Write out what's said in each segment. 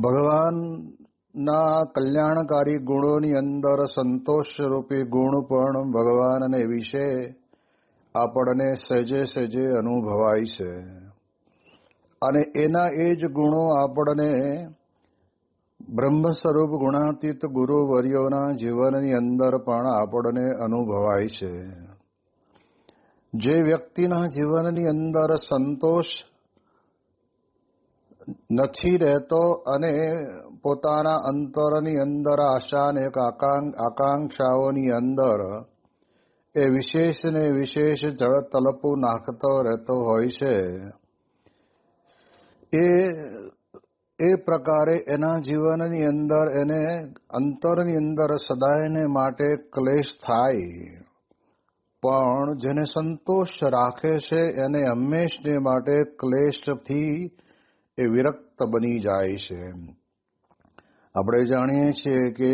ભગવાનના કલ્યાણકારી ગુણોની અંદર સંતોષ રૂપી ગુણ પણ ભગવાનને વિશે આપણને સહેજે સહેજે અનુભવાય છે. અને એના એ જ ગુણો આપણને બ્રહ્મ સ્વરૂપ ગુણાતીત ગુરુવર્યોના જીવનની અંદર પણ આપણને અનુભવાય છે. જે વ્યક્તિના જીવનની અંદર સંતોષ નથી રહેતો અને પોતાના અંતરની અંદર આશા અને આકાંક્ષાઓની અંદર એ વિશેષ ને વિશેષ જળ તલપું નાખતો રહેતો હોય છે. એ એ પ્રકારે એના જીવનની અંદર એને અંતરની અંદર સદાયને માટે ક્લેશ થાય. પણ જેને સંતોષ રાખે છે, એને હંમેશને માટે ક્લેશથી એ વિરક્ત બની જાય છે. આપણે જાણીએ છીએ કે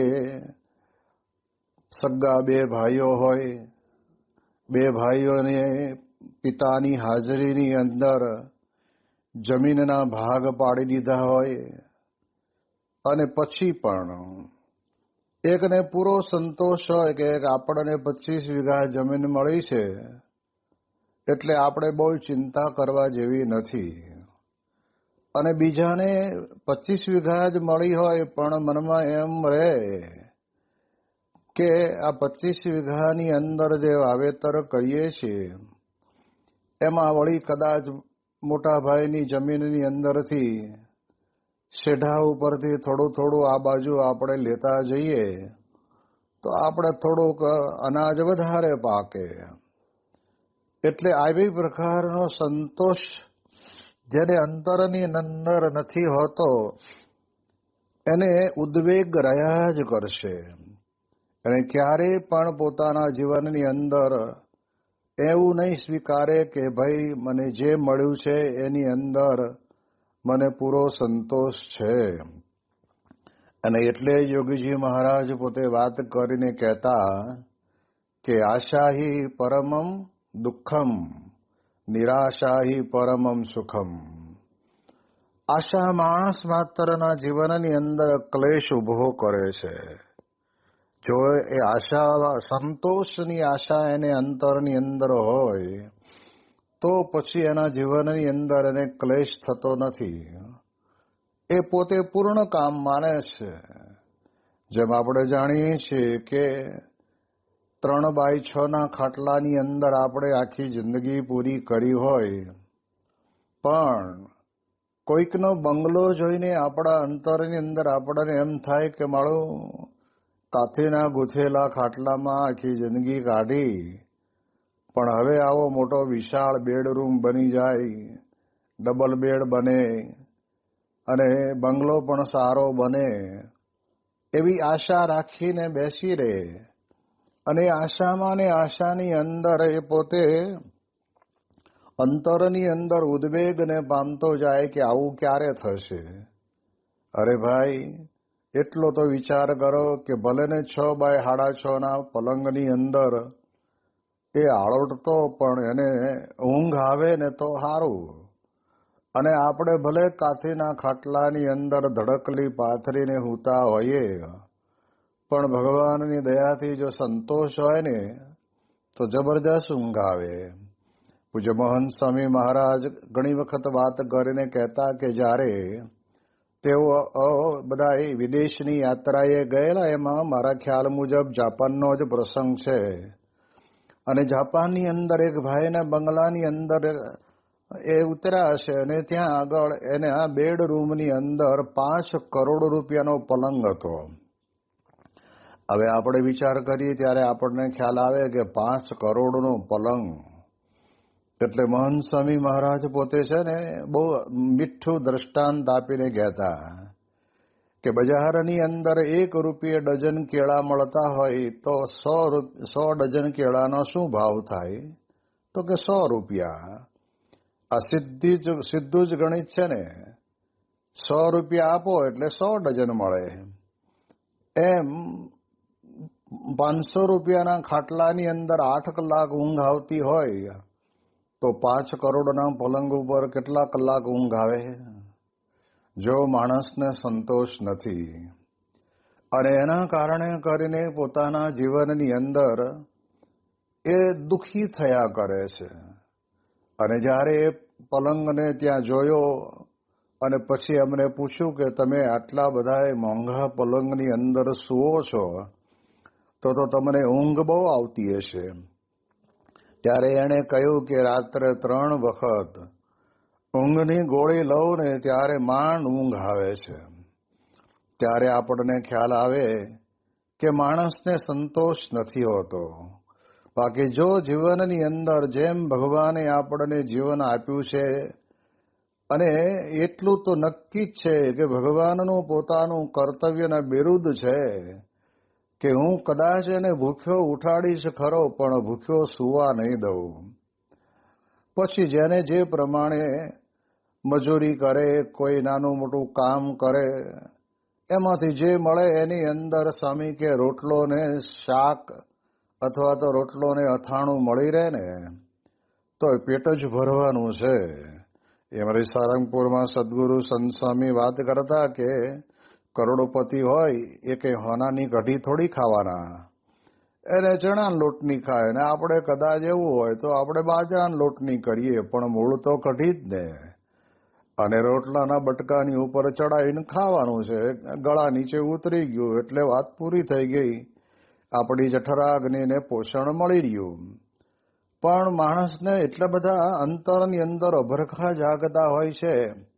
સગા બે ભાઈઓ હોય, બે ભાઈઓને પિતાની હાજરીની અંદર જમીનના ભાગ પાડી દીધા હોય અને પછી પણ એકને પૂરો સંતોષ હોય કે આપણને પચીસ વીઘા જમીન મળી છે, એટલે આપણે બહુ ચિંતા કરવા જેવી નથી. અને બીજાને પચીસ વીઘા જ મળી હોય પણ મનમાં એમ રહે કે આ પચીસ વીઘાની અંદર જે વાવેતર કરીએ છીએ, એમાં વળી કદાચ મોટાભાઈની જમીનની અંદરથી શેઢા ઉપરથી થોડું થોડું આ બાજુ આપણે લેતા જઈએ, તો આપણે થોડુંક અનાજ વધારે પાકે. એટલે આવી પ્રકારનો સંતોષ જેને અંતરની અંદર નથી હોતો, એને ઉદ્વેગ રહ્યા જ કરશે. અને ક્યારે પણ પોતાના જીવનની અંદર એવું નહીં સ્વીકારે કે, ભાઈ, મને જે મળ્યું છે એની અંદર મને પૂરો સંતોષ છે. અને એટલે યોગીજી મહારાજ પોતે વાત કરીને કહેતા કે, આશાહી પરમમ દુઃખમ, નિરાશાહી પરમમ સુખમ. આશા માણસ માત્રના જીવનની અંદર ક્લેશ ઊભો કરે છે. જો એ આશા, સંતોષની આશા એને અંતરની અંદર હોય, તો પછી એના જીવનની અંદર એને ક્લેશ થતો નથી. એ પોતે પૂર્ણ કામ માને છે. જેમ આપણે જાણીએ છીએ કે ત્રણ બાય છ ના ખાટલાની અંદર આપણે આખી જિંદગી પૂરી કરી હોય, પણ કોઈકનો બંગલો જોઈને આપણા અંતરની અંદર આપણને એમ થાય કે મારું કાથીના ગૂંથેલા ખાટલામાં આખી જિંદગી કાઢી. પણ હવે આવો મોટો વિશાળ બેડરૂમ બની જાય, ડબલ બેડ બને અને બંગલો પણ સારો બને. એવી આશા રાખીને બેસી રહે. અને આશામાં ને આશાની અંદર એ પોતે અંતરની અંદર ઉદ્વેગને પામતો જાય કે આવું ક્યારે થશે? અરે ભાઈ, એટલો તો વિચાર કરો કે ભલે ને છ બાય સાડા છ ના પલંગની અંદર એ આળોટતો પણ એને ઊંઘ આવે ને તો સારું અને આપણે ભલે કાથીના ખાટલાની અંદર ધડકલી પાથરીને હૂતા હોઈએ, પણ ભગવાનની દયાથી જો સંતોષ હોય ને, તો જબરજસ્ત ઊંઘ આવે. પૂજ્ય મોહન સ્વામી મહારાજ ઘણી વખત વાત કરીને કહેતા કે જ્યારે તેઓ બધા વિદેશની યાત્રાએ ગયેલા, એમાં મારા ખ્યાલ મુજબ જાપાનનો જ પ્રસંગ છે. અને જાપાનની અંદર એક ભાઈના બંગલાની અંદર એ ઉતર્યા હશે અને ત્યાં આગળ એને આ બેડ અંદર પાંચ કરોડ રૂપિયાનો પલંગ હતો. હવે આપણે વિચાર કરીએ, ત્યારે આપણને ખ્યાલ આવે કે પાંચ કરોડનો પલંગ એટલે મોહન સ્વામી મહારાજ પોતે છે ને બહુ મીઠું દ્રષ્ટાંત આપીને કહેતા કે બજારની અંદર એક રૂપિયે ડઝન કેળા મળતા હોય તો સો સો ડઝન કેળાનો શું ભાવ થાય? તો કે સો રૂપિયા. આ સીધી જ સીધું જ ગણિત છે ને. સો રૂપિયા આપો એટલે સો ડઝન મળે. એમ પાંચસો રૂપિયાના ખાટલાની અંદર આઠ કલાક ઊંઘ આવતી હોય તો પાંચ કરોડના પલંગ ઉપર કેટલા કલાક ઊંઘ આવે? જો માણસને સંતોષ નથી, અને એના કારણે કરીને પોતાના જીવનની અંદર એ દુખી થયા કરે છે. અને જ્યારે એ પલંગને ત્યાં જોયો અને પછી અમને પૂછ્યું કે તમે આટલા બધા મોંઘા પલંગની અંદર સુવો છો, તો તો તમને ઊંઘ બહુ આવતી હશે. ત્યારે એણે કહ્યું કે રાત્રે ત્રણ વખત ઊંઘની ગોળી લઉં ને ત્યારે માંડ ઊંઘ આવે છે. ત્યારે આપણને ખ્યાલ આવે કે માણસને સંતોષ નથી હોતો. બાકી જો જીવનની અંદર જેમ ભગવાને આપણને જીવન આપ્યું છે અને એટલું તો નક્કી જ છે કે ભગવાનનું પોતાનું કર્તવ્યના બિરુદ છે કે હું કદાચ એને ભૂખ્યો ઉઠાડીશ ખરો, પણ ભૂખ્યો સુવા નહીં દઉં. પછી જેને જે પ્રમાણે મજૂરી કરે, કોઈ નાનું મોટું કામ કરે, એમાંથી જે મળે એની અંદર સ્વામી કે રોટલો ને શાક અથવા તો રોટલો ને અથાણું મળી રહે ને તો પેટ જ ભરવાનું છે. એ મારી સારંગપુરમાં સદગુરુ સંત સ્વામી વાત કરતા કે કરોડોપતિ હોય, એ કઈ હોનાની કઢી થોડી ખાવાના. એને ચણા લોટની ખાય ને આપણે કદાચ એવું હોય તો આપણે બાજરાના લોટની કરીએ, પણ મૂળ તો કઢી જ ને. અને રોટલાના બટકાની ઉપર ચડાવીને ખાવાનું છે. ગળા નીચે ઉતરી ગયું એટલે વાત પૂરી થઈ ગઈ. આપણી જઠરાગ્નિને પોષણ મળી રહ્યું. પણ માણસને એટલા બધા અંતરની અંદર અભરખા જાગતા હોય છે.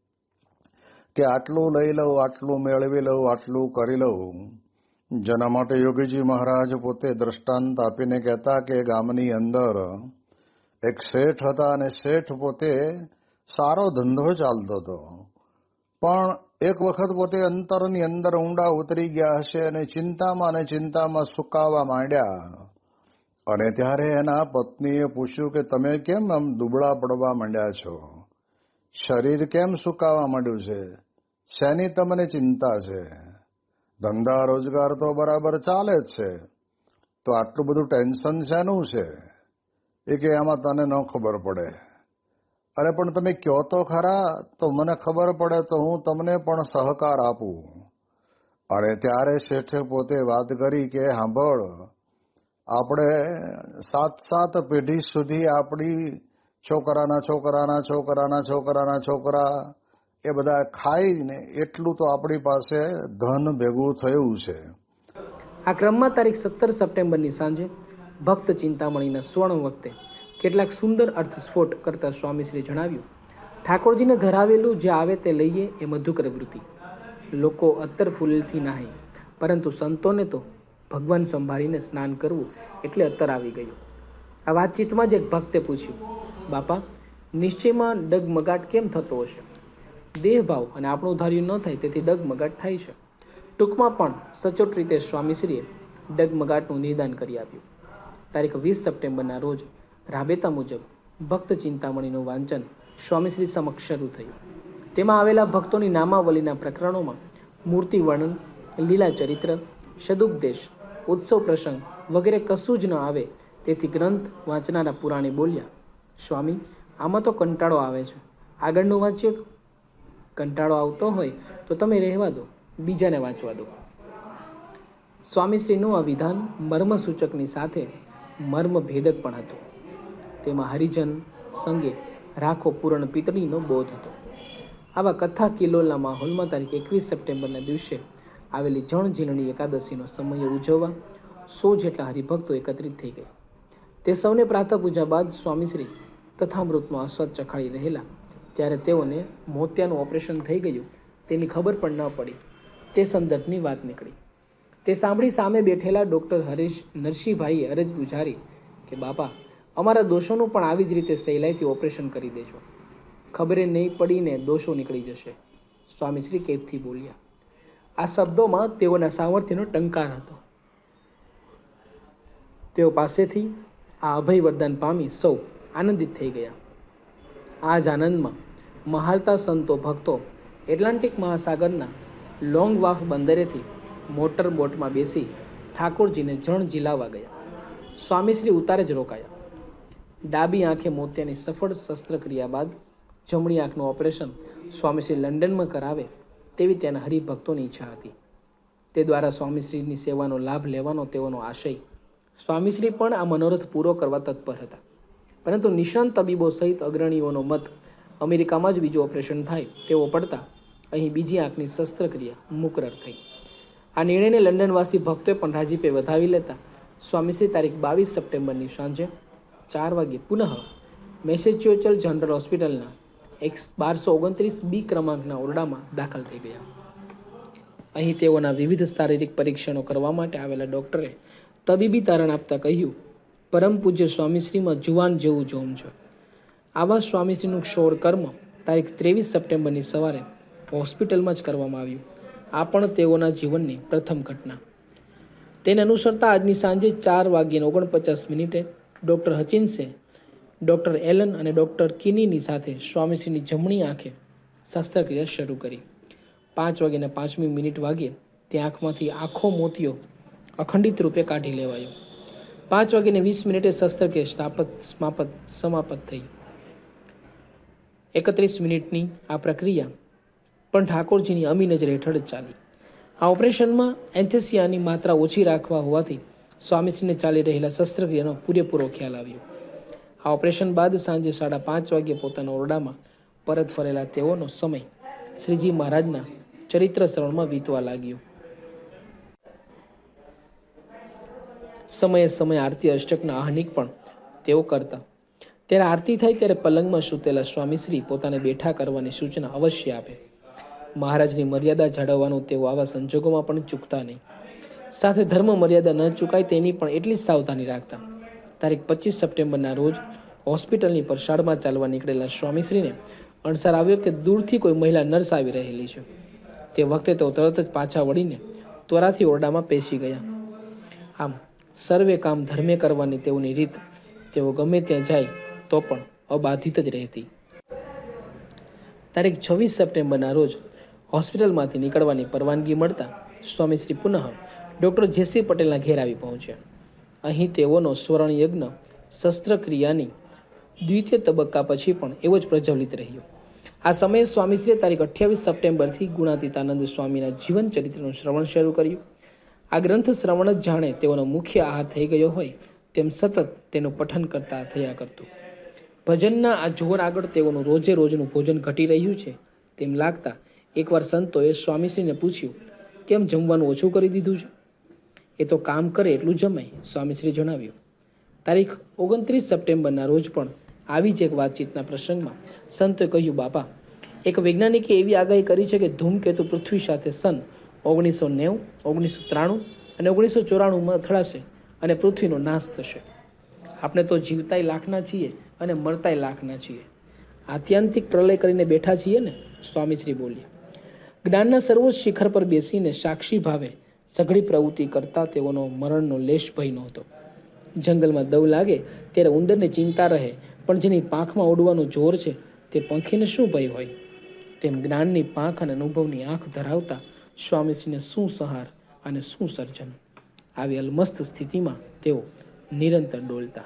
કે આટલું લઈ લઉં, આટલું મેળવી લઉં, આટલું કરી લઉં. જેના માટે યોગીજી મહારાજ પોતે દ્રષ્ટાંત આપીને કહેતા કે ગામની અંદર એક શેઠ હતા અને શેઠ પોતે સારો ધંધો ચાલતો હતો. પણ એક વખત પોતે અંતરની અંદર ઊંડા ઉતરી ગયા હશે અને ચિંતામાં અને ચિંતામાં સુકાવા માંડ્યા. અને ત્યારે એના પત્નીએ પૂછ્યું કે તમે કેમ આમ દુબળા પડવા માંડ્યા છો? શરીર કેમ સુકાવા માંડ્યું છે? શેની તમને ચિંતા છે? ધંધા, રોજગાર તો બરાબર ચાલે જ છે. તો આટલું બધું ટેન્શન શેનું છે? એ કે આમાં તને ન ખબર પડે. અરે, પણ તમે કહો તો ખરા? તો મને ખબર પડે તો હું તમને પણ સહકાર આપું. અને ત્યારે શેઠે પોતે વાત કરી કે સાંભળ આપણે સાત સાત પેઢી સુધી આપણી છોકરાના છોકરાના છોકરાના છોકરાના છોકરા એ બધા ખાઈને એટલું તો આપણી પાસે ધન ભેગું થયું છે. આ ક્રમમાં તારીખ સત્તર સપ્ટેમ્બરની સાંજે ભક્ત ચિંતામણીના સ્વર્ણ વખતે કેટલાક સુંદર અર્થસ્ફોટ કરતા સ્વામીશ્રીએ જણાવ્યું, ઠાકોરજીને ધરાવેલું જે આવે તે લઈએ એ મધુકર વૃત્તિ. લોકો અત્તર ફૂલથી નાહી, પરંતુ સંતોને તો ભગવાન સંભાળીને સ્નાન કરવું એટલે અત્તર આવી ગયું. આ વાતચીતમાં જ એક ભક્તે પૂછ્યું, બાપા, નિશ્ચયમાં ડગમગાટ કેમ થતો હશે? દેહભાવ અને આપણું ધાર્યું ન થાય તેથી ડગમગાટ થાય છે. ટૂંકમાં પણ સચોટ રીતે સ્વામીશ્રીએ ડગમગાટનું નિદાન કરી આપ્યું. તારીખ વીસ સપ્ટેમ્બરના રોજ રાબેતા મુજબ ભક્ત ચિંતામણીનું વાંચન સ્વામીશ્રી સમક્ષ શરૂ થયું. તેમાં આવેલા ભક્તોની નામાવલીના પ્રકરણોમાં મૂર્તિ વર્ણન, લીલા ચરિત્ર, સદુપદેશ, ઉત્સવ પ્રસંગ વગેરે કશું જ ન આવે તેથી ગ્રંથ વાંચનારા પુરાણી બોલ્યા, સ્વામી, આમાં તો કંટાળો આવે છે. આગળનું વાંચીએ તો? કંટાળો આવતો હોય, તો તમે રહેવા દો. બીજાને વાંચવા દો. સ્વામીશ્રીનું આ વિધાન મર્મસૂચકની સાથે મર્મભેદક પણ હતું. તેમાં હરિજન સંગે રાખો પૂરણ પિતળીનો બોધ હતો. આવા કથા કિલોલના માહોલમાં તારીખ એકવીસ સપ્ટેમ્બરના દિવસે આવેલી જણ ઝીલણી એકાદશીનો સમય ઉજવવા સો જેટલા હરિભક્તો એકત્રિત થઈ ગયા. તે સૌને પ્રાતઃ પૂજા બાદ સ્વામીશ્રી કથામૃતનો આસ્વાદ ચખાડી રહેલા ત્યારે તેઓને મોતિયાનું ઓપરેશન થઈ ગયું. તેની ખબર પણ ન પડી. તે સંદર્ભની વાત નીકળી. તે સાંભળી સામે બેઠેલા ડૉક્ટર હરીશ નરસિંહભાઈએ અરજ ગુજારી કે, બાપા, અમારા દોષોનું પણ આવી જ રીતે સહેલાઈથી ઓપરેશન કરી દેજો. ખબરે નહીં પડીને દોષો નીકળી જશે. સ્વામીશ્રી કેદથી બોલ્યા. આ શબ્દોમાં તેઓના સામર્થ્યનો ટંકાર હતો. તેઓ પાસેથી આ અભય વરદાન પામી સૌ આનંદિત થઈ ગયા. આ જ આનંદમાં મહાલતા સંતો ભક્તો એટલાન્ટિક મહાસાગરના લોંગ વાફ બંદરેથી મોટર બોટમાં બેસી ઠાકોરજીને જણ ઝીલાવા ગયા. સ્વામીશ્રી ઉતારે જ રોકાયા. ડાબી આંખે મોતિયાની સફળ શસ્ત્રક્રિયા બાદ જમણી આંખનું ઓપરેશન સ્વામીશ્રી લંડનમાં કરાવે તેવી તેના હરિભક્તોની ઈચ્છા હતી. તે દ્વારા સ્વામીશ્રીની સેવાનો લાભ લેવાનો તેઓનો આશય સ્વામીશ્રી પણ આ મનોરથ પૂરો કરવા તત્પર હતા. પરંતુ નિષ્ણાંત તબીબો સહિત અગ્રણીઓનો મત અમેરિકામાં જ બીજું ઓપરેશન થાય તેવો પડતા અહીં બીજી આંખની શસ્ત્રક્રિયા મુકરર થઈ. આ નિર્ણયને લંડનવાસી ભક્તોએ પણ રાજીપે વધાવી લેતા સ્વામીશ્રી તારીખ બાવીસ સપ્ટેમ્બરની સાંજે ચાર વાગ્યે પુનઃ મેસેચ્યુચલ જનરલ હોસ્પિટલના એક બારસો ઓગણત્રીસ બી ક્રમાંકના ઓરડામાં દાખલ થઈ ગયા. અહીં તેઓના વિવિધ શારીરિક પરીક્ષણો કરવા માટે આવેલા ડૉક્ટરે તબીબી તારણ આપતા કહ્યું, પરમ પૂજ્ય સ્વામીશ્રીમાં જુવાન જેવું જોમ છે. આવા સ્વામીજીનું ક્ષોર કર્મ તારીખ ત્રેવીસ સપ્ટેમ્બરની સવારે હોસ્પિટલમાં જ કરવામાં આવ્યું. આ પણ તેઓના જીવનની પ્રથમ ઘટના. તેને અનુસરતા આજની સાંજે ચાર વાગ્યે ઓગણપચાસ મિનિટે ડૉક્ટર હચિન્સે ડૉક્ટર એલન અને ડૉક્ટર કિનીની સાથે સ્વામીશ્રીની જમણી આંખે શસ્ત્રક્રિયા શરૂ કરી. પાંચ વાગ્યાને પાંચમી મિનિટ વાગ્યે તે આંખમાંથી આખો મોતિયો અખંડિત રૂપે કાઢી લેવાયો. પાંચ વાગ્યાને વીસ મિનિટે શસ્ત્રક્રિયા સ્થાપત, સમાપત સમાપત થઈ. એકત્રીસ મિનિટની આ પ્રક્રિયા. પણ ઠાકોરજીની અમી નજર હેઠળ જ ચાલી. આ ઓપરેશનમાં એન્થેસિયાની માત્રા ઓછી રાખવા હોવાથી સ્વામીશ્રીને ચાલી રહેલા શસ્ત્રક્રિયાનો પૂરેપૂરો ખ્યાલ આવ્યો. આ ઓપરેશન બાદ સાંજે સાડા પાંચ વાગ્યે પોતાના ઓરડામાં પરત ફરેલા તેઓનો સમય શ્રીજી મહારાજના ચરિત્ર શ્રવણમાં વીતવા લાગ્યો. સમયે સમયે આરતી અષ્ટકના આહનિક પણ તેઓ કરતા ત્યારે આરતી થાય ત્યારે પલંગમાં સૂતેલા સ્વામીશ્રી પોતાને બેઠા કરવાની સૂચના અવશ્ય આપે. મહારાજની મર્યાદા જાળવવાનું તેઓ આવા સંજોગોમાં પણ ચૂકતા નહીં. સાથે ધર્મ મર્યાદા ન ચૂકાય તેની પણ એટલી જ સાવધાની રાખતા. તારીખ પચીસ સપ્ટેમ્બરના રોજ હોસ્પિટલની પરસાળમાં ચાલવા નીકળેલા સ્વામીશ્રીને અણસાર આવ્યો કે દૂરથી કોઈ મહિલા નર્સ આવી રહેલી છે. તે વખતે તેઓ તરત જ પાછા વળીને ત્વરાથી ઓરડામાં પેશી ગયા. આમ સર્વે કામ ધર્મે કરવાની તેઓની રીત. તેઓ ગમે ત્યાં જાય તો પણ અબાધિત જ રહેતી. તારીખ છવ્વીસ સપ્ટેમ્બરના રોજ હોસ્પિટલમાંથી નીકળવાની પરવાનગી મળતા સ્વામીશ્રી પુનઃ ડૉક્ટર જેસી પટેલના ઘેર આવી પહોંચ્યા. અહીં તેઓનો સ્વરણ યજ્ઞ શસ્ત્રક્રિયાની દ્વિતીય તબક્કા પછી પણ એવો જ પ્રજ્વલિત રહ્યો. આ સમયે સ્વામીશ્રીએ તારીખ અઠ્યાવીસ સપ્ટેમ્બરથી ગુણાતીતાનંદ સ્વામીના જીવન ચરિત્રનું શ્રવણ શરૂ કર્યું. આ ગ્રંથ શ્રવણ જ જાણે તેઓનો મુખ્ય આહાર થઈ ગયો હોય તેમ સતત તેનું પઠન કરતા થયા કરતું. ભજનના આ જોર આગળ તેઓનું રોજે રોજનું ભોજન ઘટી રહ્યું છે. તેમ લાગતા એકવાર સંતોએ સ્વામીશ્રીને પૂછ્યું, કેમ જમવાનું ઓછું કરી દીધું છે? એ તો કામ કરે એટલું જમાય સ્વામીશ્રી જણાવ્યું, તારીખ ઓગણત્રીસ સપ્ટેમ્બરના રોજ પણ આવી જ એક વાતચીતના પ્રસંગમાં સંતોએ કહ્યું, બાપા, એક વૈજ્ઞાનિકે એવી આગાહી કરી છે કે ધૂમકેતુ પૃથ્વી સાથે સન ઓગણીસો નેવું, ઓગણીસો ત્રાણું અને ઓગણીસો ચોરાણુંમાં અથડાશે અને પૃથ્વીનો નાશ થશે. આપણે તો જીવતાય લાખના છીએ. અને મરતાય લાખના છીએ. આત્યંતિક પ્રલય કરીને બેઠા છીએ ને, સ્વામીશ્રી બોલ્યા. જ્ઞાનના સર્વોચ્ચ શિખર પર બેસીને સાક્ષી ભાવે સઘળી પ્રવૃત્તિ કરતા તેઓનો મરણનો લેશ ભય નહોતો. જંગલમાં દવ લાગે ત્યારે ઉંદરને ચિંતા રહે, પણ જેની પાંખમાં ઉડવાનું જોર છે તે પંખીને શું ભય હોય? તેમ જ્ઞાનની પાંખ અને અનુભવની આંખ ધરાવતા સ્વામીશ્રીને શું સહાર અને શું સર્જન? આવી અલમસ્ત સ્થિતિમાં તેઓ નિરંતર ડોલતા.